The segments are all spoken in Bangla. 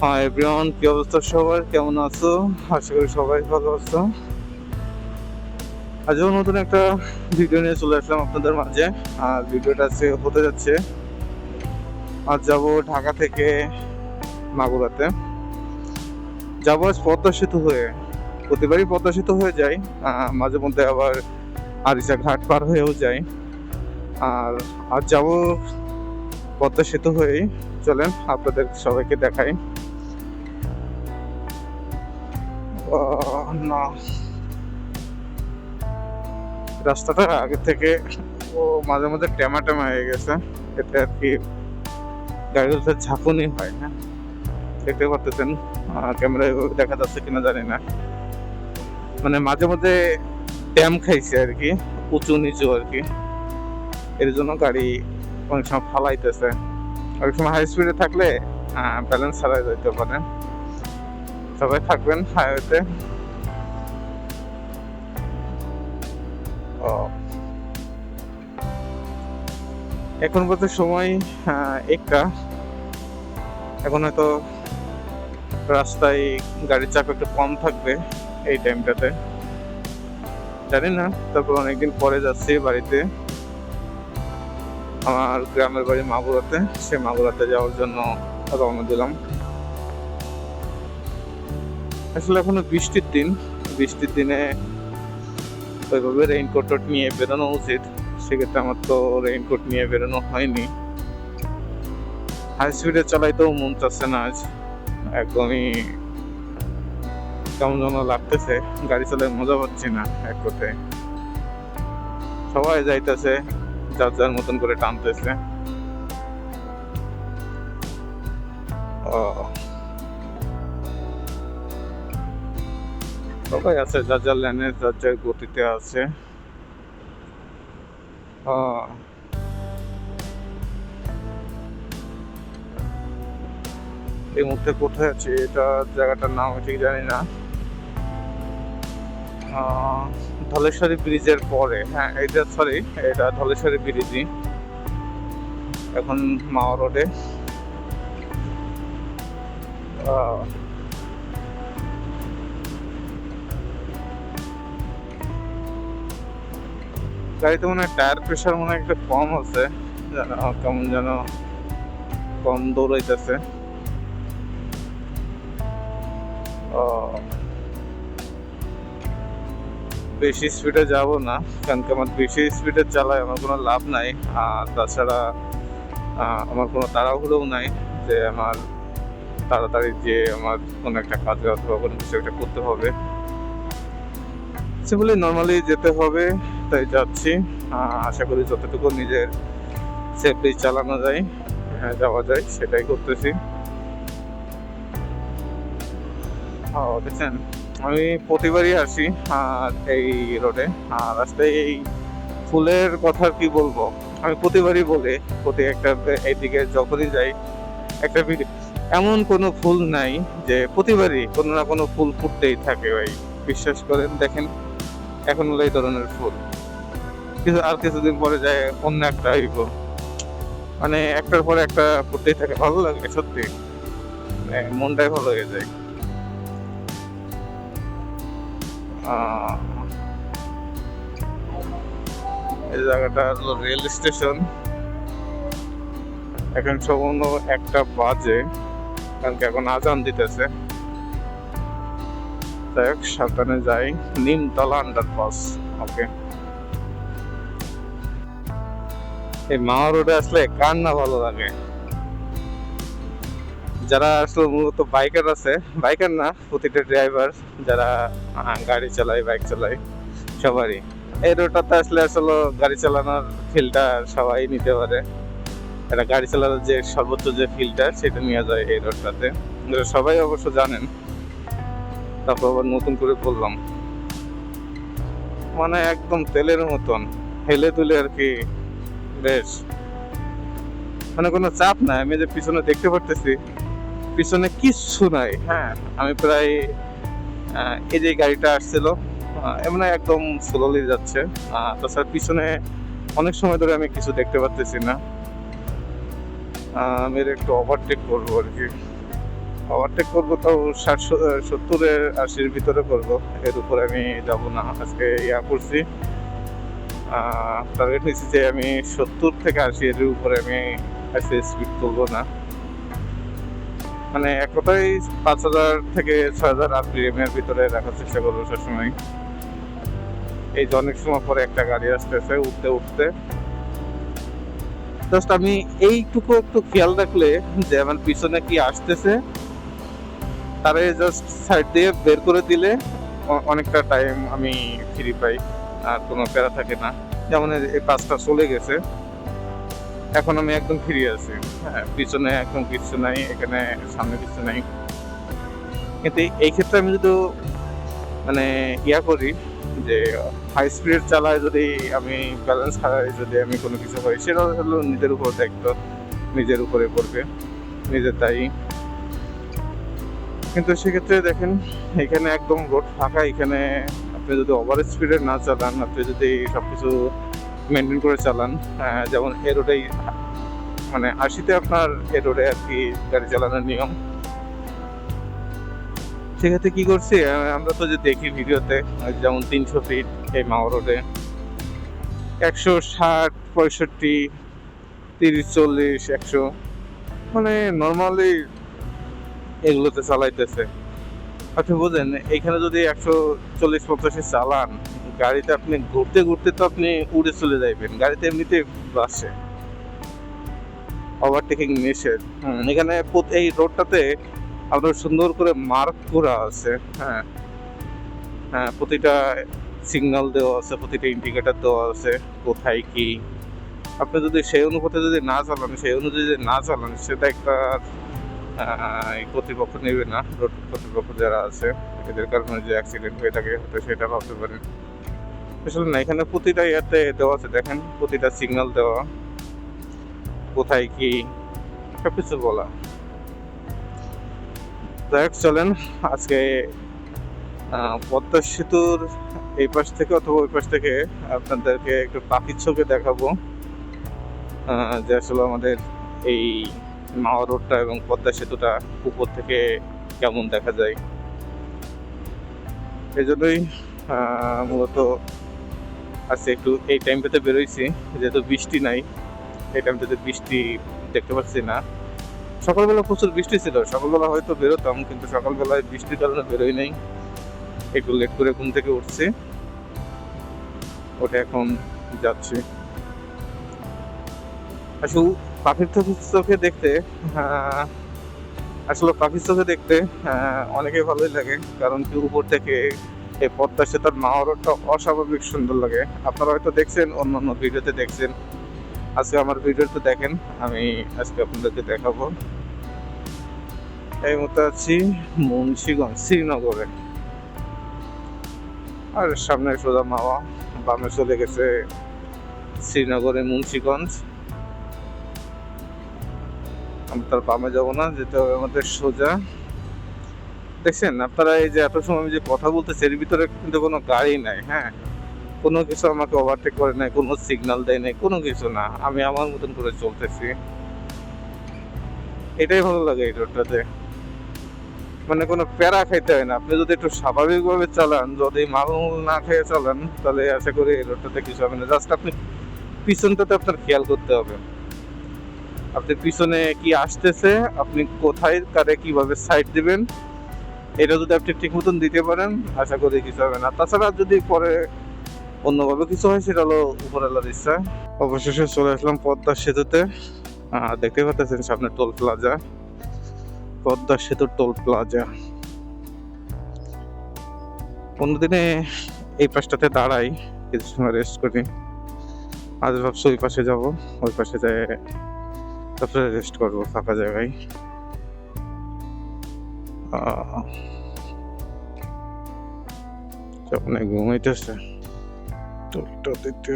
হ্যাঁ এভরিওয়ান কি অবস্থা সবার? কেমন আছো? আশা করি সবাই ভালো আছো। আজও নতুন একটা ভিডিও নিয়ে চলে আসলাম আপনাদের মাঝে। আর ভিডিওটা আজকে হতে যাচ্ছে। আজ যাব ঢাকা থেকে মাগুরাতে। যাব আজ পদ্মা সেতু হয়ে। প্রতিবারই পদ্মা সেতু হয়ে আহ, মাঝে মধ্যে আবার আরিসা ঘাট পার হয়েও যাই। আর আজ যাব পদ্মা সেতু হয়েই। চলেন আপনাদের সবাইকে দেখাই। না। রাস্তাটা আগে থেকে, ও মাঝে মাঝে টেমা টেমা হয়ে গেছে। এতে আর কি গাড়িগুলোতে ঝাঁকুনি হয় হ্যাঁ দেখতে পারতেছেন ক্যামেরায় দেখা যাচ্ছে কিনা জানি না। মানে মাঝে মাঝে ড্যাম খাইছে আর কি, উঁচু নিচু আর কি। এর জন্য গাড়ি অনেক সময় ফালাইতেছে। অনেক সময় হাই স্পিডে থাকলে ব্যালেন্স হারাই যাইতে পারে। সবাই থাকবেন হাইওয়েতে। এখন বলতে সময় একটা। এখন হয়তো রাস্তায় গাড়ির চাপ একটু কম থাকবে এই টাইমটাতে। জানি না, তারপর অনেকদিন পরে যাচ্ছি বাড়িতে। আমার গ্রামের বাড়ি মাগুরাতে সে মাগুরাতে যাওয়ার জন্য রওনা দিলাম। আসলে এখনও বৃষ্টির দিন। বৃষ্টির দিনে ওইভাবে রেইনকোট নিয়ে বেরোনো উচিত। সেক্ষেত্রে আমার তো রেইনকোট নিয়ে বেরোনো হয়নি। হাই স্পিডে চালাইতেও মন চাচ্ছে না আজ। একদমই কেমন যেন লাগতেছে, গাড়ি চালায় মজা পাচ্ছি না এক কথায়। সবাই যাইতেছে, যার যার মতন করে টানতেছে। ও সবাই আছে যার যার ল্যানে যার যার গতিতে আছে। ও, এই মুহূর্তে কোথায় আছে? এটা জায়গাটার নাম ঠিক জানি না। ধলেশ্বরী ব্রিজের পরে হ্যাঁ এটা সরি এটা ধলেশ্বরী ব্রিজই। এখন মাওয়া রোডে। গাড়িতে মনে হয় টায়ার প্রেশার মনে হয় একটু কম আছে। যেন কেমন যেন কম দৌড়াইতেছে। বেশি স্পিডে যাব না, কারণ কি আমার বেশি স্পিডে চালায় আমার কোনো লাভ নাই। আর তাছাড়া আমার কোনো তাড়াহুড়োও নাই যে আমার তাড়াতাড়ি যে আমার কোনো একটা কাজে অথবা কোনো কিছু একটা করতে হবে। সেগুলি নর্মালি যেতে হবে। তাই যাচ্ছি। আশা করি যতটুকু নিজের সেফলি চালানো যায় হ্যাঁ যাওয়া যায়, সেটাই করতেছি। দেখছেন, আমি প্রতিবারই আসি আর এই রোডে। আর রাস্তায় এই ফুলের কথা কি বলব? আমি প্রতিবারই বলি, প্রতি একটা এইদিকে যখনই যাই, একটা এমন কোনো ফুল নাই যে প্রতিবারই কোনো না কোনো ফুল ফুটতেই থাকে ভাই। বিশ্বাস করেন, দেখেন, এখন হলো এই ধরনের ফুল। কিছু আর কিছুদিন পরে যায় অন্য একটা হইব। মানে একটার পরে একটা ফুটতেই থাকে, ভালো লাগে সত্যি। মানে মনটাই ভালো হয়ে যায়। এই জায়গাটা হলো রেল স্টেশন। এখন সম্পূর্ণ একটা বাজে, কারণ কি এখন আজান দিতেছে। যাই হোক, সাবধানে যাই। নিমতলা আন্ডারপাস ওকে এই মাওয়া রোডে আসলে কার না ভালো লাগে। যারা আসলে মূলত বাইকার আছে, বাইকার না, প্রতিটা ড্রাইভার যারা গাড়ি চালায় বাইক চালায়, সবারই। এই রোডটাতে আসলে আসলে গাড়ি চালানোর ফিলটা সবাই নিতে পারে। এটা গাড়ি চালানোর যে সর্বোচ্চ যে ফিলটা সেটা নিয়ে যায় এই রোডটাতে। সবাই অবশ্য জানেন। তারপর আবার নতুন করে বললাম। মানে একদম তেলের মতন। হেলে তুলে আর কি বেশ। মানে কোনো চাপ নাই আমি যে পিছনে দেখতে পারতেছি পিছনে কিচ্ছু নাই। হ্যাঁ। আমি প্রায় এই যে গাড়িটা আসছিল এমন একদম স্লোলি যাচ্ছে। তাছাড়া পিছনে অনেক সময় ধরে আমি কিছু দেখতে পারতেছি না। আমি একটু ওভারটেক করব আর কি। ওভারটেক করব তাও ষাট সত্তরের আশির ভিতরে করব। এর উপরে আমি যাব না আজকে ইয়া করছি। টার্গেট হয়েছে যে আমি সত্তর থেকে আশি এর উপরে আমি আজকে স্পিড তুলবো না। মানে এক কথায় পাঁচ হাজার থেকে ছয় হাজার আরপিএম এর ভিতরে রাখার চেষ্টা করব সবসময়। এই যে অনেক সময় পরে একটা গাড়ি আসতেছে উঠতে উঠতে। জাস্ট আমি এইটুকু একটু খেয়াল রাখলে যে আমার পিছনে কি আসতেছে, তারে জাস্ট সাইড দিয়ে বের করে দিলে অনেকটা টাইম আমি ফ্রি পাই। আর কোনো প্যারা থাকে না। যেমন এই- পাঁচটা চলে গেছে। এখন আমি একদম ফ্রি আছি। হ্যাঁ পিছনে একদম কিছু নাই, এখানে সামনে কিছু নাই। কিন্তু এই- ক্ষেত্রে আমি যদি মানে ইয়া করি যে হাই স্পিড চালায় যদি আমি ব্যালেন্স হারাই, যদি আমি কোনো কিছু হয় সেটা হলো নিজের উপর দায়িত্ব। নিজের উপরে পড়বে। নিজের তাই। কিন্তু সেক্ষেত্রে দেখেন, এখানে একদম রোড ফাঁকা, এখানে আপনি যদি ওভার স্পিডে না চালান, আপনি যদি সব কিছু মেনটেন করে চালান যেমন এ রোডেই মানে আশিতে আপনার এ রোডে আর কি গাড়ি চালানোর নিয়ম। সেক্ষেত্রে কি করছি আমরা তো যে দেখি ভিডিওতে যেমন তিনশো ফিট এই মাও রোডে একশো ষাট, পঁয়ষট্টি, তিরিশ, চল্লিশ, একশো। মানে নর্মালি এগুলোতে চালাইতেছে। আপনি বোঝেন এখানে যদি একশো চল্লিশ পঞ্চাশে চালান গাড়িতে আপনি ঘুরতে ঘুরতে তো আপনি উড়ে চলে যাইবেন গাড়িতে এমনিতে বাসে ওভারটেকিং নিষেধ। হুম, এখানে এই রোডটাতে আপনার সুন্দর করে মার্ক করা আছে হ্যাঁ। হ্যাঁ প্রতিটা সিগন্যাল দেওয়া আছে প্রতিটা ইন্ডিকেটার দেওয়া আছে কোথায় কি। আপনি যদি সেই অনুপাতে যদি না চালান সেই অনুযায়ী যদি না চালান সেটা একটা এই কর্তৃপক্ষ নেবে না, রোড কর্তৃপক্ষ যারা আছে, এদের কারণে যে অ্যাক্সিডেন্ট হয়ে থাকে, হয়তো সেটা ভাবতে পারেন। আসলে না, এখানে প্রতিটা ইয়াতে দেওয়া আছে, দেখেন, প্রতিটা সিগন্যাল দেওয়া। কোথায় কি সব কিছু বলা। যাই হোক, চলেন, আজকে পদ্মা সেতুর এই পাশ থেকে অথবা ওই পাশ থেকে আপনাদেরকে একটু পাখির চোখে দেখাবো। যে আসলে আমাদের এই মাওয়া রোডটা এবং পদ্মা সেতুটা উপর থেকে কেমন দেখা যায়? এই জন্যই মূলত আজকে একটু এই টাইমটাতে বেরোইছি। যেহেতু বৃষ্টি নাই, এই টাইমটাতে বৃষ্টি দেখতে পাচ্ছি না। সকালবেলা প্রচুর বৃষ্টি ছিল। সকালবেলা হয়তো বেরোতাম, কিন্তু সকালবেলায় বৃষ্টির কারণে বেরোই নাই। একটু লেট করে ঘুম থেকে উঠছি। ওটা এখন যাচ্ছি। আসলে পাখির চোখে- দেখতে আহ, আসলে পাখির চোখে দেখতে আহ, অনেকে ভালোই লাগে কারণ কি উপর থেকে এই পদ্মা সেতুর মাহরটা অস্বাভাবিক সুন্দর লাগে। আপনারা হয়তো দেখছেন অন্য অন্য ভিডিওতে দেখছেন। আজকে আমার ভিডিওতে দেখেন আমি আজকে আপনাদেরকে দেখাবো। এই মতো আছি মুন্সিগঞ্জ শ্রীনগরে। আর সামনে সোজা মাওয়া বামে চলে গেছে শ্রীনগরে মুন্সিগঞ্জ। আমি তার বামে যাব না, যেতে হবে আমাদের সোজা। দেখছেন, আপনারা এই যে এত সময় আমি যে কথা বলতেছি, এর ভিতরে কিন্তু কোনো গাড়ি নাই হ্যাঁ? কোনো কিছু আমাকে ওভারটেক করে নাই, কোনো সিগন্যাল দেয় নাই, কোনো কিছু না। আমি আমার মতন করে চলতেছি। এটাই ভালো লাগে এই রোডটাতে। মানে কোনো প্যারা খাইতে হয় না। আপনি যদি একটু স্বাভাবিকভাবে চালান, যদি মালমূল না খেয়ে চালান, তাহলে আশা করি এই রোডটাতে কিছু হবে না। জাস্ট আপনি পিছনটাতে আপনার খেয়াল করতে হবে। আপনি পিছনে কি আসতেছে, আপনি কোথায়, কারে কীভাবে সাইড দিবেন, এটা যদি আপনি ঠিক মতন দিতে পারেন, আশা করি কিছু হবে না। তাছাড়া যদি পরে অন্যভাবে কিছু হয়, সেটা হলো উপরওয়ালার ইচ্ছা। অবশেষে চলে আসলাম পদ্মা সেতুতে। দেখতে পাচ্ছেন সামনে টোল প্লাজা পদ্মা সেতু টোল প্লাজা অন্যদিনে এই পাশটাতে দাঁড়াই, কিছু সময় রেস্ট করি। আজ ভাবছি ওই পাশে যাব। ওই পাশে যায় তারপরে রেস্ট করব, ফাঁকা জায়গায়। যখন ঘুমাইতেছে টোলটা দিতে।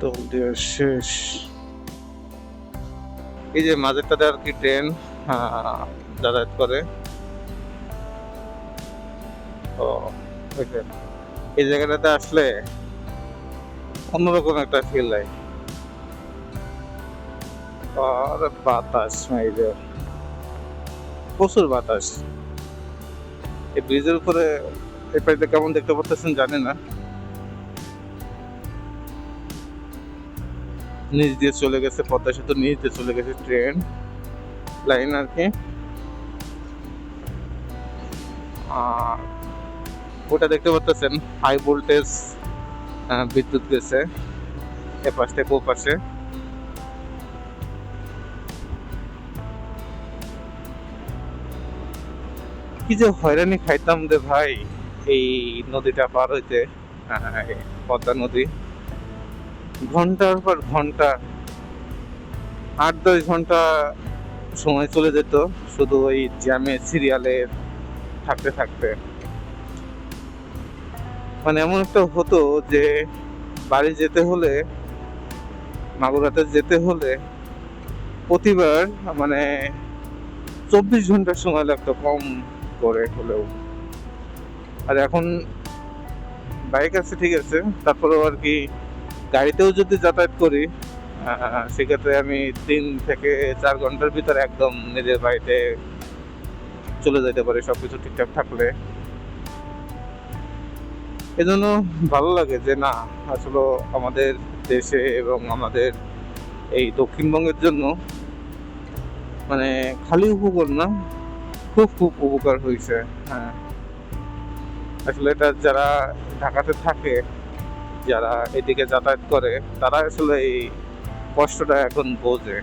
টোল দেওয়া শেষ। এই যে মাঝেরটাতে আর কি ট্রেন যাতায়াত করে? ও এই জায়গাটাতে আসলে অন্যরকম একটা ফিল হয় আর বাতাস যে প্রচুর বাতাস। এই ব্রিজের উপরে এই পাশে কেমন দেখতে পাচ্ছেন জানি না। নিচ দিয়ে চলে গেছে পদ্মা সেতু, নিচ দিয়ে চলে গেছে ট্রেন লাইন আর কি ওটা দেখতে পাচ্ছেন হাই ভোল্টেজ বিদ্যুৎ গেছে এ পাশ থেকে ও পাশে কি যে হয়রানি খাইতাম রে ভাই, এই নদীটা পার হইতে। পদ্মা নদী। ঘণ্টার পর ঘণ্টা, আট দশ ঘণ্টা সময় চলে যেত, শুধু ওই জ্যামে সিরিয়ালে থাকতে থাকতে। মানে এমন একটা হতো যে বাড়ি যেতে হলে, মাগুরাতে যেতে হলে প্রতিবার মানে চব্বিশ ঘণ্টার সময় লাগতো কম করে হলেও। আর এখন বাইক আছে, ঠিক আছে, তারপরেও আর কি গাড়িতেও যদি যাতায়াত করি সেক্ষেত্রে আমি তিন থেকে চার ঘণ্টার ভিতরে একদম নিজের বাড়িতে চলে যেতে পারি, সবকিছু ঠিকঠাক থাকলে। এজন্য ভালো লাগে যে না, আসলে আমাদের দেশে এবং আমাদের এই দক্ষিণবঙ্গের জন্য মানে খালি উপকার না, খুব খুব উপকার হয়েছে হ্যাঁ। আসলে এটা যারা ঢাকাতে থাকে, যারা এদিকে যাতায়াত করে, তারা আসলে এই কষ্টটা এখন বোঝে।